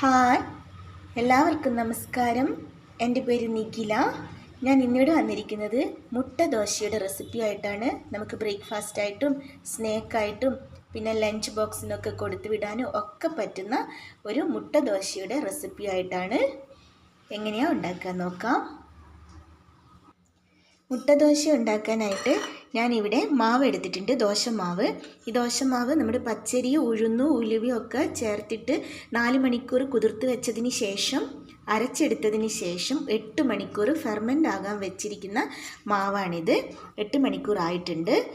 Hi. എല്ലാവർക്കും നമസ്കാരം. എന്റെ പേര് നിഖില. ഞാൻ ഇന്നിവിടെ വന്നിരിക്കുന്നത് മുട്ട ദോശയുടെ റെസിപ്പി ആയിട്ടാണ്. നമുക്ക് ബ്രേക്ക്ഫാസ്റ്റ് ആയിട്ടും സ്നേക്കായിട്ടും പിന്നെ ലഞ്ച് ബോക്സിനൊക്കെ കൊടുത്തു വിടാനും ഒക്കെ പറ്റുന്ന ഒരു മുട്ട ദോശയുടെ റെസിപ്പി ആയിട്ടാണ് എങ്ങനെയാണ് ഉണ്ടാക്കാൻ നോക്കാം. മുട്ടദോശ ഉണ്ടാക്കാനായിട്ട് ഞാനിവിടെ മാവ് എടുത്തിട്ടുണ്ട് ദോശമാവ്. ഈ ദോശമാവ് നമ്മുടെ പച്ചരി ഉഴുന്നു ഉലുവയും ഒക്കെ ചേർത്തിട്ട് നാല് മണിക്കൂർ കുതിർത്ത് വെച്ചതിന് ശേഷം അരച്ചെടുത്തതിന് ശേഷം എട്ട് മണിക്കൂർ ഫെർമെന്റ് ആകാൻ വെച്ചിരിക്കുന്ന മാവാണിത്. എട്ട് മണിക്കൂർ ആയിട്ടുണ്ട്.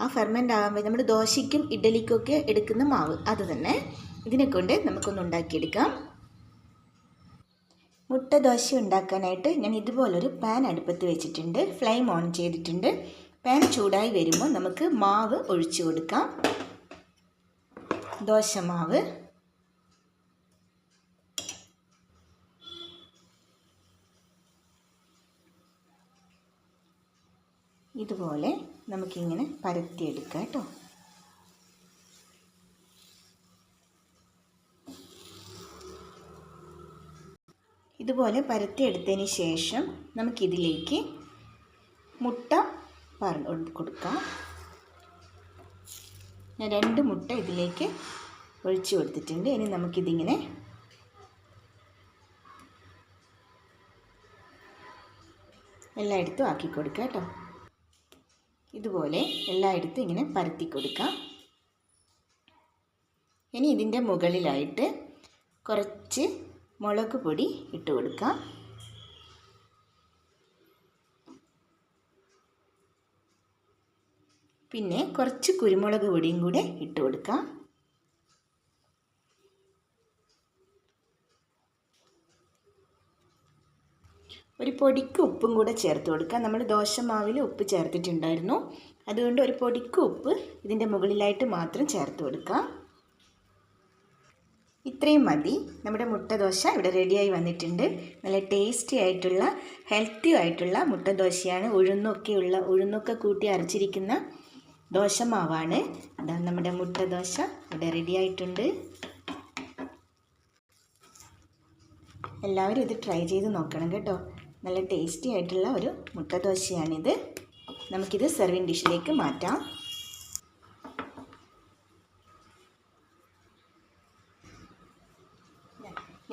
ആ ഫെർമെന്റ് ആകാൻ നമ്മുടെ ദോശയ്ക്കും ഇഡലിക്കൊക്കെ എടുക്കുന്ന മാവ് അതുതന്നെ ഇതിനെ കൊണ്ട് നമുക്കൊന്ന് ഉണ്ടാക്കിയെടുക്കാം. മുട്ട ദോശ ഉണ്ടാക്കാനായിട്ട് ഞാൻ ഇതുപോലൊരു പാൻ അടുപ്പത്ത് വെച്ചിട്ടുണ്ട്. ഫ്ലെയിം ഓൺ ചെയ്തിട്ടുണ്ട്. പാൻ ചൂടായി വരുമ്പോൾ നമുക്ക് മാവ് ഒഴിച്ചു കൊടുക്കാം. ദോശമാവ്. ഇതുപോലെ നമുക്കിങ്ങനെ പരത്തിയെടുക്കാം കേട്ടോ. ഇതുപോലെ പരത്തിയെടുത്തതിന് ശേഷം നമുക്കിതിലേക്ക് മുട്ട പറഞ്ഞു കൊടുക്കാം. ഞാൻ രണ്ട് മുട്ട ഇതിലേക്ക് ഒഴിച്ചു കൊടുത്തിട്ടുണ്ട്. ഇനി നമുക്കിതിങ്ങനെ എല്ലായിടത്തും ആക്കി കൊടുക്കാം കേട്ടോ. ഇതുപോലെ എല്ലായിടത്തും ഇങ്ങനെ പരത്തി കൊടുക്കാം. ഇനി ഇതിന്റെ മുകളിലായിട്ട് കുറച്ച് മുളക് പൊടി ഇട്ട് കൊടുക്കാം. പിന്നെ കുറച്ച് കുരുമുളക് പൊടിയും കൂടെ ഇട്ട് കൊടുക്കാം. ഒരു പൊടിക്ക് ഉപ്പും കൂടെ ചേർത്ത് കൊടുക്കാം. നമ്മൾ ദോശമാവിൽ ഉപ്പ് ചേർത്തിട്ടുണ്ടായിരുന്നു. അതുകൊണ്ട് ഒരു പൊടിക്ക് ഉപ്പ് ഇതിന്റെ മുകളിലായിട്ട് മാത്രം ചേർത്ത് കൊടുക്കാം. ഇത്രയും മതി. നമ്മുടെ മുട്ടദോശ ഇവിടെ റെഡിയായി വന്നിട്ടുണ്ട്. നല്ല ടേസ്റ്റി ആയിട്ടുള്ള ഹെൽത്തി ആയിട്ടുള്ള മുട്ട ദോശയാണ് ഉഴുന്നൊക്കെയുള്ള ഉഴുന്നൊക്കെ കൂട്ടി അരച്ചിരിക്കുന്ന ദോശമാവാണ്. അതാണ് നമ്മുടെ മുട്ടദോശ ഇവിടെ റെഡിയായിട്ടുണ്ട് എല്ലാവരും ഇത് ട്രൈ ചെയ്ത് നോക്കണം കേട്ടോ. നല്ല ടേസ്റ്റി ആയിട്ടുള്ള ഒരു മുട്ട ദോശയാണിത് നമുക്കിത് സെർവിങ് ഡിഷിലേക്ക് മാറ്റാം.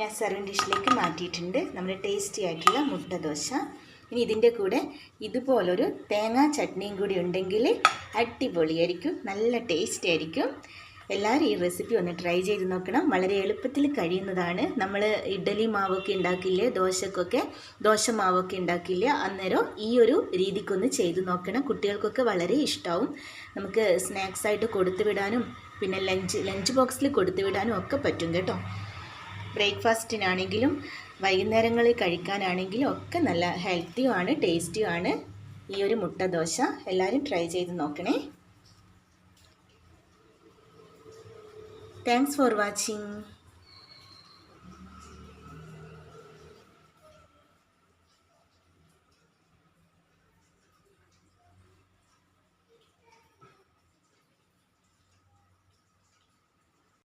ഞാൻ സെർവിങ് ഡിഷിലേക്ക് മാറ്റിയിട്ടുണ്ട്. നമ്മുടെ ടേസ്റ്റി ആയിട്ടുള്ള മുട്ട ദോശ ഇനി ഇതിന്റെ കൂടെ ഇതുപോലൊരു തേങ്ങാ ചട്നിയും കൂടി ഉണ്ടെങ്കിൽ അടിപൊളിയായിരിക്കും. നല്ല ടേസ്റ്റ് ആയിരിക്കും. എല്ലാവരും ഈ റെസിപ്പി ഒന്ന് ട്രൈ ചെയ്ത് നോക്കണം. വളരെ എളുപ്പത്തിൽ കഴിയുന്നതാണ്. നമ്മൾ ഇഡ്ഡലി മാവൊക്കെ ഉണ്ടാക്കില്ലേ ദോശക്കൊക്കെ ദോശ മാവൊക്കെ ഉണ്ടാക്കില്ലേ അന്നേരം ഈ ഒരു രീതിക്കൊന്ന് ചെയ്ത് നോക്കണം. കുട്ടികൾക്കൊക്കെ വളരെ ഇഷ്ടമാവും നമുക്ക് സ്നാക്സായിട്ട് കൊടുത്തു വിടാനും പിന്നെ ലഞ്ച് ലഞ്ച് ബോക്സിൽ കൊടുത്തു വിടാനും ഒക്കെ പറ്റും കേട്ടോ. ബ്രേക്ക്ഫാസ്റ്റിനാണെങ്കിലും വൈകുന്നേരങ്ങളിൽ കഴിക്കാനാണെങ്കിലും ഒക്കെ നല്ല ഹെൽത്തിയുമാണ് ടേസ്റ്റിയുമാണ് ഈ ഒരു മുട്ട ദോശ എല്ലാവരും ട്രൈ ചെയ്ത് നോക്കണേ. Thanks for watching